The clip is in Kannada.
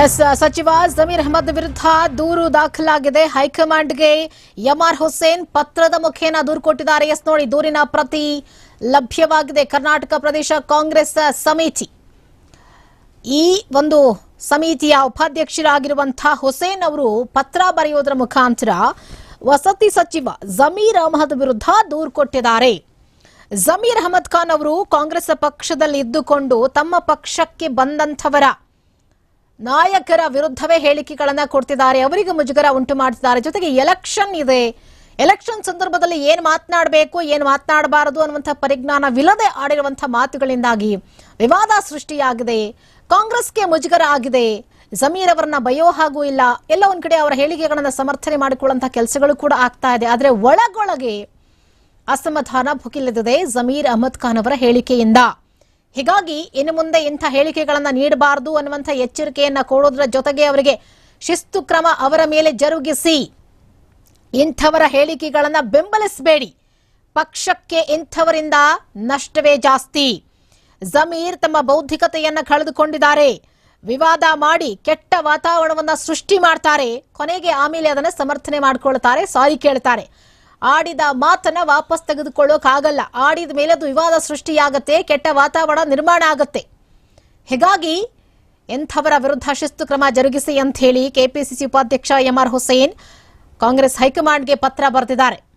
ಎಸ್, ಸಚಿವ ಜಮೀರ್ ಅಹಮದ್ ವಿರುದ್ಧ ದೂರು ದಾಖಲಾಗಿದೆ. ಹೈಕಮಾಂಡ್ಗೆ ಎಂಆರ್ ಹುಸೇನ್ ಪತ್ರದ ಮುಖೇನ ದೂರು ಕೊಟ್ಟಿದ್ದಾರೆ. ಎಸ್, ನೋಡಿ, ದೂರಿನ ಪ್ರತಿ ಲಭ್ಯವಾಗಿದೆ. ಕರ್ನಾಟಕ ಪ್ರದೇಶ ಕಾಂಗ್ರೆಸ್ ಸಮಿತಿ. ಈ ಒಂದು ಸಮಿತಿಯ ಉಪಾಧ್ಯಕ್ಷರಾಗಿರುವಂತಹ ಹುಸೇನ್ ಅವರು ಪತ್ರ ಬರೆಯುವುದರ ಮುಖಾಂತರ ವಸತಿ ಸಚಿವ ಜಮೀರ್ ಅಹಮದ್ ವಿರುದ್ಧ ದೂರು ಕೊಟ್ಟಿದ್ದಾರೆ. ಜಮೀರ್ ಅಹಮದ್ ಖಾನ್ ಅವರು ಕಾಂಗ್ರೆಸ್ ಪಕ್ಷದಲ್ಲಿ ಇದ್ದುಕೊಂಡು ತಮ್ಮ ಪಕ್ಷಕ್ಕೆ ಬಂದಂಥವರ ನಾಯಕರ ವಿರುದ್ಧವೇ ಹೇಳಿಕೆಗಳನ್ನ ಕೊಡ್ತಿದ್ದಾರೆ. ಅವರಿಗೆ ಮುಜುಗರ ಉಂಟು ಮಾಡ್ತಿದ್ದಾರೆ ಜೊತೆಗೆ ಎಲೆಕ್ಷನ್ ಇದೆ. ಎಲೆಕ್ಷನ್ ಸಂದರ್ಭದಲ್ಲಿ ಏನ್ ಮಾತನಾಡಬೇಕು, ಏನ್ ಮಾತನಾಡಬಾರದು ಅನ್ನುವಂಥ ಪರಿಜ್ಞಾನವಿಲ್ಲದೆ ಆಡಿರುವಂತಹ ಮಾತುಗಳಿಂದಾಗಿ ವಿವಾದ ಸೃಷ್ಟಿಯಾಗಿದೆ. ಕಾಂಗ್ರೆಸ್ಗೆ ಮುಜುಗರ ಆಗಿದೆ. ಜಮೀರ್ ಅವರನ್ನ ಬಯೋ ಹಾಗೂ ಇಲ್ಲ. ಎಲ್ಲ ಒಂದ್ ಕಡೆ ಅವರ ಹೇಳಿಕೆಗಳನ್ನ ಸಮರ್ಥನೆ ಮಾಡಿಕೊಳ್ಳುವಂತಹ ಕೆಲಸಗಳು ಕೂಡ ಆಗ್ತಾ ಇದೆ. ಆದ್ರೆ ಒಳಗೊಳಗೆ ಅಸಮಾಧಾನ ಭುಗಿಲೆದಿದೆ ಜಮೀರ್ ಅಹಮದ್ ಖಾನ್ ಅವರ ಹೇಳಿಕೆಯಿಂದ. ಹೀಗಾಗಿ ಇನ್ನು ಮುಂದೆ ಇಂಥ ಹೇಳಿಕೆಗಳನ್ನು ನೀಡಬಾರದು ಅನ್ನುವಂಥ ಎಚ್ಚರಿಕೆಯನ್ನು ಕೊಡೋದ್ರ ಜೊತೆಗೆ ಅವರಿಗೆ ಶಿಸ್ತು ಕ್ರಮ ಅವರ ಮೇಲೆ ಜರುಗಿಸಿ. ಇಂಥವರ ಹೇಳಿಕೆಗಳನ್ನು ಬೆಂಬಲಿಸಬೇಡಿ. ಪಕ್ಷಕ್ಕೆ ಇಂಥವರಿಂದ ನಷ್ಟವೇ ಜಾಸ್ತಿ. ಜಮೀರ್ ತಮ್ಮ ಬೌದ್ಧಿಕತೆಯನ್ನು ಕಳೆದುಕೊಂಡಿದ್ದಾರೆ. ವಿವಾದ ಮಾಡಿ ಕೆಟ್ಟ ವಾತಾವರಣವನ್ನು ಸೃಷ್ಟಿ ಮಾಡ್ತಾರೆ. ಕೊನೆಗೆ ಆಮೇಲೆ ಅದನ್ನು ಸಮರ್ಥನೆ ಮಾಡ್ಕೊಳ್ತಾರೆ. ಸಾರಿ ಕೇಳ್ತಾರೆ. ಆಡಿದ ಮಾತನ್ನ ವಾಪಸ್ ತೆಗೆದುಕೊಳ್ಳೋಕಾಗಲ್ಲ. ಆಡಿದ ಮೇಲೆ ಅದು ವಿವಾದ ಸೃಷ್ಟಿಯಾಗತ್ತೆ, ಕೆಟ್ಟ ವಾತಾವರಣ ನಿರ್ಮಾಣ ಆಗತ್ತೆ. ಹೀಗಾಗಿ ಎಂಥವರ ವಿರುದ್ಧ ಶಿಸ್ತು ಕ್ರಮ ಜರುಗಿಸಿ ಅಂತ ಹೇಳಿ ಕೆಪಿಸಿಸಿ ಉಪಾಧ್ಯಕ್ಷ ಎಂಆರ್ ಹುಸೇನ್ ಕಾಂಗ್ರೆಸ್ ಹೈಕಮಾಂಡ್ಗೆ ಪತ್ರ ಬರೆದಿದ್ದಾರೆ.